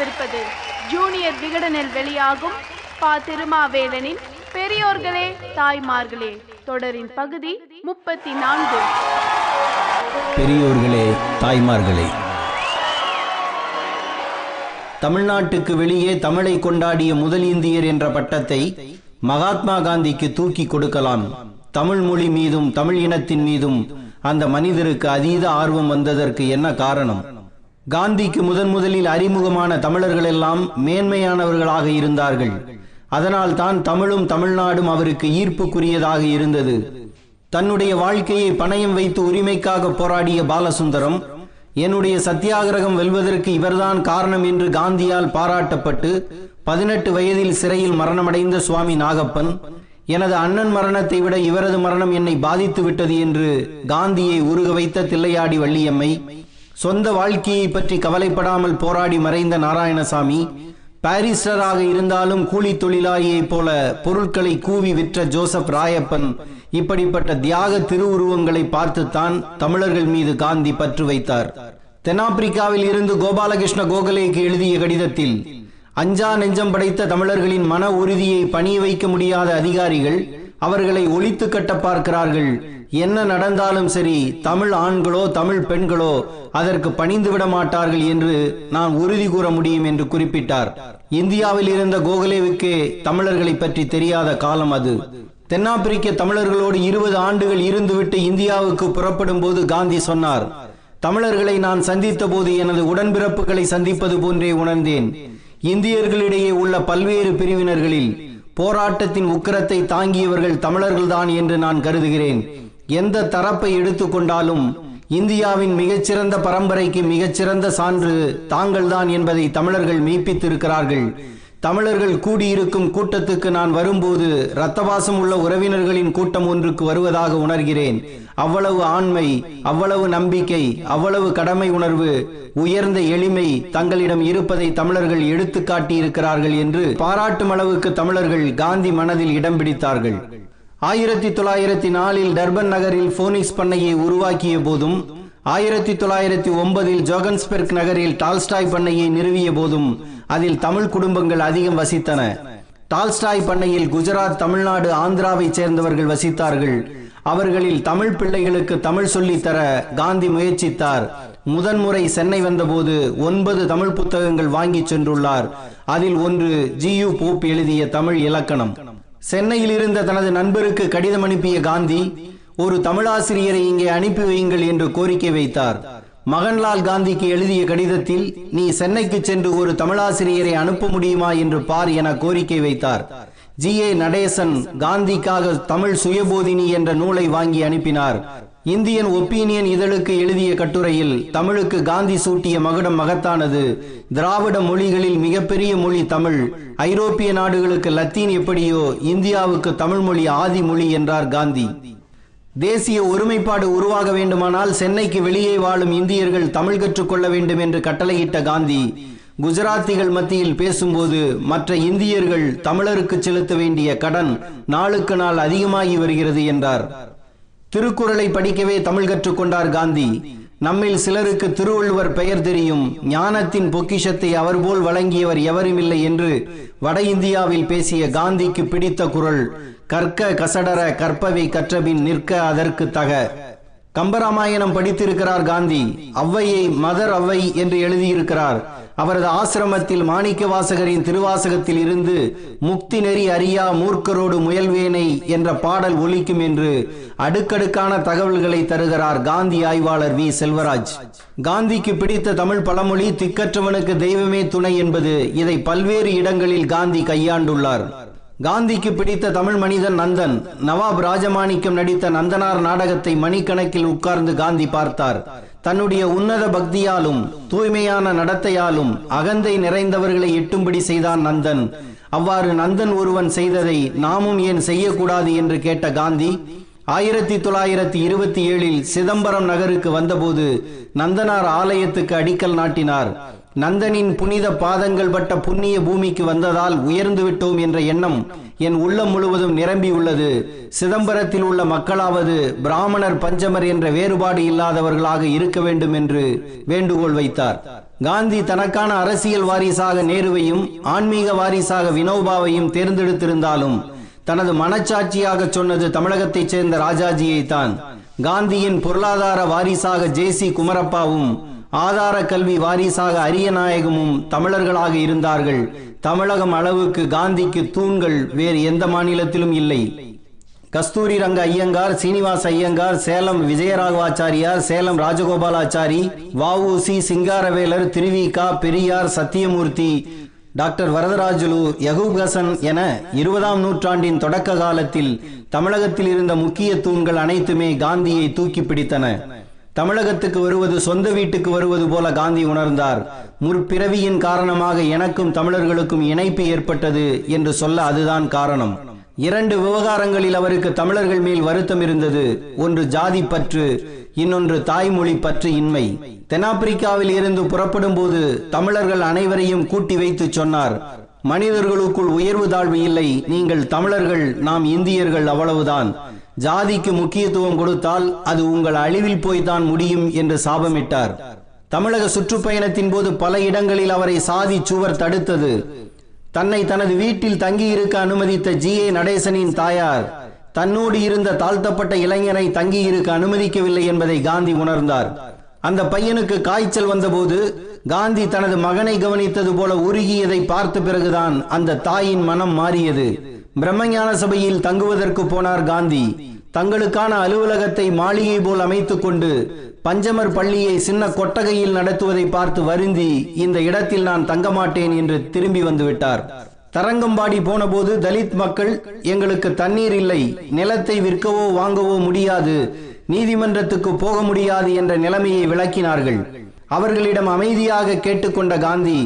வரவிருப்பது junior விகடனில் வெளியாகும் பா திருமாவேலனின் பெரியோர்களே தாய்மார்களே தொடரின் பகுதி முப்பத்தி நான்கு பெரியோர்களே தாய்மார்களே. தமிழ்நாட்டுக்கு வெளியே தமிழை கொண்டாடிய முதல் இந்தியர் என்ற பட்டத்தை மகாத்மா காந்திக்கு தூக்கி கொடுக்கலாம். தமிழ் மொழி மீதும் தமிழ் இனத்தின் மீதும் அந்த மனிதருக்கு அதீத ஆர்வம் வந்ததற்கு என்ன காரணம்? காந்திக்கு முதன் முதலில் அறிமுகமான தமிழர்கள் எல்லாம் மேன்மையானவர்களாக இருந்தார்கள். அதனால் தான் தமிழும் தமிழ்நாடும் அவருக்கு ஈர்ப்புக்குரியதாக இருந்தது. தன்னுடைய வாழ்க்கையை பணயம் வைத்து உரிமைக்காக போராடிய பாலசுந்தரம் என்னுடைய சத்தியாகிரகம் வெல்வதற்கு இவர்தான் காரணம் என்று காந்தியால் பாராட்டப்பட்டு பதினெட்டு வயதில் சிறையில் மரணமடைந்த சுவாமி நாகப்பன் எனது அண்ணன் மரணத்தை விட இவரது மரணம் என்னை பாதித்து விட்டது என்று காந்தியை உருக வைத்த தில்லையாடி வள்ளியம்மை சொந்த வாழ்க்கையை பற்றி கவலைப்படாமல் போராடி மறைந்த நாராயணசாமி பாரிஸ்டராக இருந்தாலும் கூலி தொழிலாளியைப் போல பொருட்களை கூவி விற்ற ஜோசப் ராயப்பன் இப்படிப்பட்ட தியாக திருவுருவங்களை பார்த்துத்தான் தமிழர்கள் மீது காந்தி பற்று வைத்தார். தென்னாப்பிரிக்காவில் இருந்து கோபாலகிருஷ்ண கோகலேக்கு எழுதிய கடிதத்தில் அஞ்சா நெஞ்சம் படைத்த தமிழர்களின் மன உறுதியை பணிய வைக்க முடியாத அதிகாரிகள் அவர்களை ஒழித்து கட்ட பார்க்கிறார்கள் என்ன நடந்தாலும் சரி தமிழ் ஆண்களோ தமிழ் பெண்களோ அதற்கு பணிந்து விட மாட்டார்கள் என்று நான் உறுதி கூற முடியும் என்று குறிப்பிட்டார். இந்தியாவில் இருந்த கோகலேவுக்கே தமிழர்களை பற்றி தெரியாத காலம் அது. தென்னாப்பிரிக்க தமிழர்களோடு இருபது ஆண்டுகள் இருந்துவிட்டு இந்தியாவுக்கு புறப்படும் போது காந்தி சொன்னார் தமிழர்களை நான் சந்தித்த போது எனது உடன்பிறப்புகளை சந்திப்பது போன்றே உணர்ந்தேன். இந்தியர்களிடையே உள்ள பல்வேறு பிரிவினர்களில் போராட்டத்தின் உக்கிரத்தை தாங்கியவர்கள் தமிழர்கள்தான் என்று நான் கருதுகிறேன். எந்த தரப்பை எடுத்துக்கொண்டாலும் இந்தியாவின் மிகச்சிறந்த பரம்பரைக்கு மிகச்சிறந்த சான்று தாங்கள்தான் என்பதை தமிழர்கள் மெய்ப்பித்திருக்கிறார்கள். தமிழர்கள் கூடியிருக்கும் கூட்டத்துக்கு நான் வரும்போது இரத்தவாசம் உள்ள உறவினர்களின் கூட்டம் ஒன்றுக்கு வருவதாக உணர்கிறேன். அவ்வளவு ஆண்மை அவ்வளவு நம்பிக்கை அவ்வளவு கடமை உணர்வு உயர்ந்த எளிமை தங்களிடம் இருப்பதை தமிழர்கள் எடுத்து காட்டியிருக்கிறார்கள் என்று பாராட்டும் அளவுக்கு தமிழர்கள் காந்தி மனதில் இடம் பிடித்தார்கள். ஆயிரத்தி தொள்ளாயிரத்தி நாலில் டர்பன் நகரில் போனிக்ஸ் பண்ணையை உருவாக்கிய போதும் ஆயிரத்தி தொள்ளாயிரத்தி ஒன்பதில் ஜோகன்ஸ்பெர்க் நகரில் டால்ஸ்டாய் பண்ணையை நிறுவிய போதும் அதில் தமிழ் குடும்பங்கள் அதிகம் வசித்தன. டால்ஸ்டாய் பண்ணையில் குஜராத் தமிழ்நாடு ஆந்திராவைச் சேர்ந்தவர்கள் வசித்தார்கள். அவர்களில் தமிழ் பிள்ளைகளுக்கு தமிழ் சொல்லித்தர காந்தி முயற்சித்தார். முதன்முறை சென்னை வந்தபோது ஒன்பது தமிழ் புத்தகங்கள் வாங்கிச் சென்றுள்ளார். அதில் ஒன்று ஜியு போப் எழுதிய தமிழ் இலக்கணம். சென்னையில் இருந்த தனது நண்பருக்கு கடிதம் அனுப்பிய காந்தி ஒரு தமிழாசிரியரை இங்கே அனுப்பி வையுங்கள் என்று கோரிக்கை வைத்தார். மகன்லால் காந்திக்கு எழுதிய கடிதத்தில் நீ சென்னைக்கு சென்று ஒரு தமிழாசிரியரை அனுப்ப முடியுமா? என்று பார் என கோரிக்கை வைத்தார். ஜி. ஏ. நடேசன் காந்திக்காக தமிழ் சுயபோதினி என்ற நூலை வாங்கி அனுப்பினார். இந்தியன் ஒப்பீனியன் இதழுக்கு எழுதிய கட்டுரையில் தமிழுக்கு காந்தி சூட்டிய மகுடம் மகத்தானது. திராவிட மொழிகளில் மிகப்பெரிய மொழி தமிழ். ஐரோப்பிய நாடுகளுக்கு லத்தீன் எப்படியோ இந்தியாவுக்கு தமிழ் மொழி ஆதி மொழி என்றார் காந்தி. தேசிய ஒருமைப்பாடு உருவாக வேண்டுமானால் சென்னைக்கு வெளியே வாழும் இந்தியர்கள் தமிழ் கற்றுக்கொள்ள வேண்டும் என்று கட்டளையிட்ட காந்தி குஜராத்திகள் மத்தியில் பேசும்போது மற்ற இந்தியர்கள் தமிழருக்கு செலுத்த வேண்டிய கடன் நாளுக்கு நாள் அதிகமாகி வருகிறது என்றார். திருக்குறளை படிக்கவே தமிழ் கற்றுக்கொண்டார் காந்தி. நம்மில் சிலருக்கு திருவள்ளுவர் பெயர் தெரியும். ஞானத்தின் பொக்கிஷத்தை அவர் போல் வழங்கியவர் எவருமில்லை என்று வட இந்தியாவில் பேசிய காந்திக்கு பிடித்த குரல் கற்க கசடர கற்பவை கற்றபின் நிற்க அதற்கு தக. கம்பராமாயணம் படித்திருக்கிறார் காந்தி. ஔவையை மதர் அவ்வை என்று எழுதியிருக்கிறார். அவரது ஆசிரமத்தில் மாணிக்க வாசகரின் திருவாசகத்தில் இருந்து முக்தி நெறி அறியா மூர்க்கரோடு முயல்வேனை என்ற பாடல் ஒலிக்கும் என்று அடுக்கடுக்கான தகவல்களை தருகிறார் காந்தி ஆய்வாளர் வி. செல்வராஜ். காந்திக்கு பிடித்த தமிழ் பழமொழி திக்கற்றவனுக்கு தெய்வமே துணை என்பது இதை பல்வேறு இடங்களில் காந்தி கையாண்டுள்ளார். காந்திக்கு பிடித்த தமிழ் மனிதன் நந்தன். நவாப் ராஜமாணிக்கம் நடித்த நந்தனார் நாடகத்தை மணிக்கணக்கில் உட்கார்ந்து காந்தி பார்த்தார். தன்னுடைய உன்னத பக்தியாலும் தூய்மையான நடத்தையாலும் அகந்தை நிறைந்தவர்களை எட்டும்படி செய்தான் நந்தன். அவ்வாறு நந்தன் ஒருவன் செய்ததை நாமும் ஏன் செய்யக்கூடாது என்று கேட்ட காந்தி ஆயிரத்தி தொள்ளாயிரத்தி இருபத்தி ஏழில் சிதம்பரம் நகருக்கு வந்தபோது நந்தனார் ஆலயத்துக்கு அடிக்கல் நாட்டினார். நந்தனின் புனித பாதங்கள் பட்ட புண்ணிய பூமிக்கு வந்ததால் உயர்ந்து விட்டோம் என்ற எண்ணம் என் உள்ளம் முழுவதும் நிரம்பியுள்ளது சிதம்பரத்தில் உள்ள மக்களாவது பிராமணர் பஞ்சமர் என்ற வேறுபாடு இல்லாதவர்களாக இருக்க வேண்டும் என்று வேண்டுகோள் வைத்தார். காந்தி தனக்கான அரசியல் வாரிசாக நேருவையும் ஆன்மீக வாரிசாக வினோபாவையும் தேர்ந்தெடுத்திருந்தாலும் தனது மனச்சாட்சியாக சொன்னது தமிழகத்தைச் சேர்ந்த ராஜாஜியை தான் காந்தியின் பொருளாதார வாரிசாக ஜேசி குமரப்பாவும் ஆதார கல்வி வாரிசாக அரியநாயகமும் தமிழர்களாக இருந்தார்கள். தமிழகம் அளவுக்கு காந்திக்கு தூண்கள் வேறு எந்த மாநிலத்திலும் இல்லை. கஸ்தூரி ரங்க ஐயங்கார் சீனிவாச ஐயங்கார் சேலம் விஜயராகவாச்சாரியார் சேலம் ராஜகோபாலாச்சாரி வஉசி சிங்காரவேலர் திருவிகா பெரியார் சத்தியமூர்த்தி டாக்டர் வரதராஜுலு யகூப் ஹசன் என இருபதாம் நூற்றாண்டின் தொடக்க காலத்தில் தமிழகத்தில் இருந்த முக்கிய தூண்கள் அனைத்துமே காந்தியை தூக்கி பிடித்தன. தமிழகத்துக்கு வருவது சொந்த வீட்டுக்கு வருவது போல காந்தி உணர்ந்தார். முற்பிறவியின் காரணமாக எனக்கும் தமிழர்களுக்கும் இணைப்பு ஏற்பட்டது என்று சொல்ல அதுதான் காரணம். இரண்டு விவகாரங்களில் அவருக்கு தமிழர்கள் மேல் வருத்தம் இருந்தது. ஒன்று ஜாதி பற்று இன்னொன்று தாய்மொழி பற்று இன்மை. தென்னாப்பிரிக்காவில் இருந்து புறப்படும் போது தமிழர்கள் அனைவரையும் கூட்டி வைத்து சொன்னார். மனிதர்களுக்குள் உயர்வு தாழ்வு இல்லை நீங்கள் தமிழர்கள் நாம் இந்தியர்கள் அவ்வளவுதான். ஜாதிக்கு முக்கியத்துவம் கொடுத்தால் அது உங்கள் அழிவில் போய்தான் முடியும் என்று சாபமிட்டார். தமிழக சுற்றுப்பயணத்தின் போது பல இடங்களில் அவரை சாதி சுவர் தடுத்தது. தன்னை தனது வீட்டில் தங்கியிருக்க அனுமதித்த ஜி. ஏ. நடேசனின் தாயார் தன்னோடு இருந்த தாழ்த்தப்பட்ட இளைஞரை தங்கியிருக்க அனுமதிக்கவில்லை என்பதை காந்தி உணர்ந்தார். அந்த பையனுக்கு காய்ச்சல் வந்தபோது காந்தி தனது மகனை கவனித்தது போல உருகியதை பார்த்த பிறகுதான் அந்த தாயின் மனம் மாறியது. பிரம்மஞான சபையில் தங்குவதற்கு போனார் காந்தி. தங்களுக்கான அலுவலகத்தை மாளிகை போல் அமைத்துக் கொண்டு பஞ்சமர் பள்ளியை சின்ன கொட்டகையில் நடத்துவதை பார்த்து வருந்தி இந்த இடத்தில் நான் தங்க மாட்டேன் என்று திரும்பி வந்துவிட்டார். தரங்கம்பாடி போனபோது தலித் மக்கள் எங்களுக்கு தண்ணீர் இல்லை நிலத்தை விற்கவோ வாங்கவோ முடியாது நீதிமன்றத்துக்கு போக முடியாது என்ற நிலைமையை விளக்கினார்கள். அவர்களிடம் அமைதியாக கேட்டுக்கொண்ட காந்தி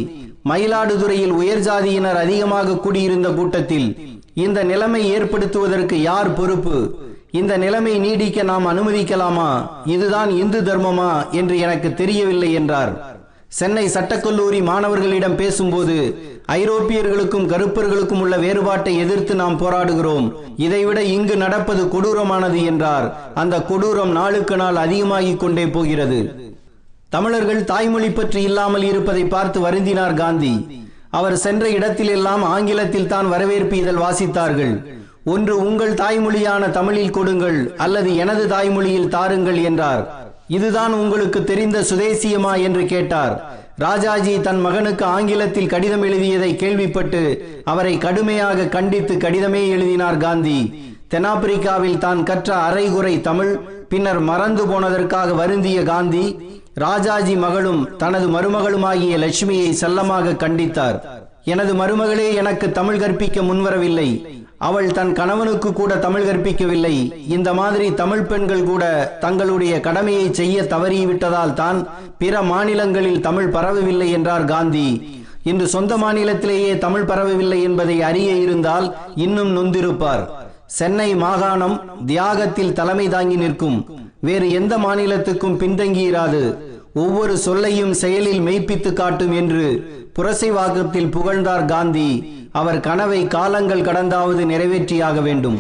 மயிலாடுதுறையில் உயர் ஜாதியினர் அதிகமாக கூடியிருந்த கூட்டத்தில் இந்த நிலைமை ஏற்படுத்துவதற்கு யார் பொறுப்பு? இந்த நிலைமை நீடிக்க நாம் அனுமதிக்கலாமா? இதுதான் இந்து தர்மமா? என்று எனக்கு தெரியவில்லை என்றார். சென்னை சட்டக்கல்லூரி மாணவர்களிடம் பேசும்போது ஐரோப்பியர்களுக்கும் கருப்பர்களுக்கும் உள்ள வேறுபாட்டை எதிர்த்து நாம் போராடுகிறோம். இதைவிட இங்கு நடப்பது கொடூரமானது என்றார். அந்த கொடூரம் நாளுக்கு நாள் அதிகமாகிக் கொண்டே போகிறது. தமிழர்கள் தாய்மொழி பற்றி இல்லாமல் இருப்பதை பார்த்து வருந்தினார் காந்தி. அவர் சென்ற இடத்திலெல்லாம் ஆங்கிலத்தில் தான் வரவேற்பு இதழ் வாசித்தார்கள். ஒன்று உங்கள் தாய்மொழியான தமிழில் கொடுங்கள் அல்லது எனது தாய்மொழியில் தாருங்கள் என்றார். இதுதான் உங்களுக்கு தெரிந்த சுதேசியமா என்று கேட்டார். ராஜாஜி தன் மகனுக்கு ஆங்கிலத்தில் கடிதம் எழுதியதை கேள்விப்பட்டு அவரை கடுமையாக கண்டித்து கடிதமே எழுதினார் காந்தி. தென்னாப்பிரிக்காவில் தான் கற்ற அரைகுறை தமிழ் பின்னர் மறந்து போனதற்காக வருந்திய காந்தி ராஜாஜி மகளும் தனது மருமகளுமாகிய லட்சுமியை செல்லமாக கண்டித்தார். எனது மருமகளே எனக்கு தமிழ் கற்பிக்க முன்வரவில்லை. அவள் தன் கணவனுக்கு கூட தமிழ் கற்பிக்கவில்லை. இந்த மாதிரி தமிழ் பெண்கள் கூட தங்களுடைய கடமையை செய்ய தவறிவிட்டதால் தான் பிற மாநிலங்களில் தமிழ் பரவவில்லை என்றார் காந்தி. இன்று சொந்த மாநிலத்திலேயே தமிழ் பரவவில்லை என்பதை அறிய இருந்தால் இன்னும் நொந்திருப்பார். சென்னை மாகாணம் தியாகத்தில் தலைமை தாங்கி நிற்கும். வேறு எந்த மாநிலத்துக்கும் பின்தங்கியிராது. ஒவ்வொரு சொல்லையும் செயலில் மெய்ப்பித்து காட்டும் என்று புரசை வாக்கத்தில் புகழ்ந்தார் காந்தி. அவர் கனவை காலங்கள் கடந்தாவது நிறைவேற்றியாக வேண்டும்.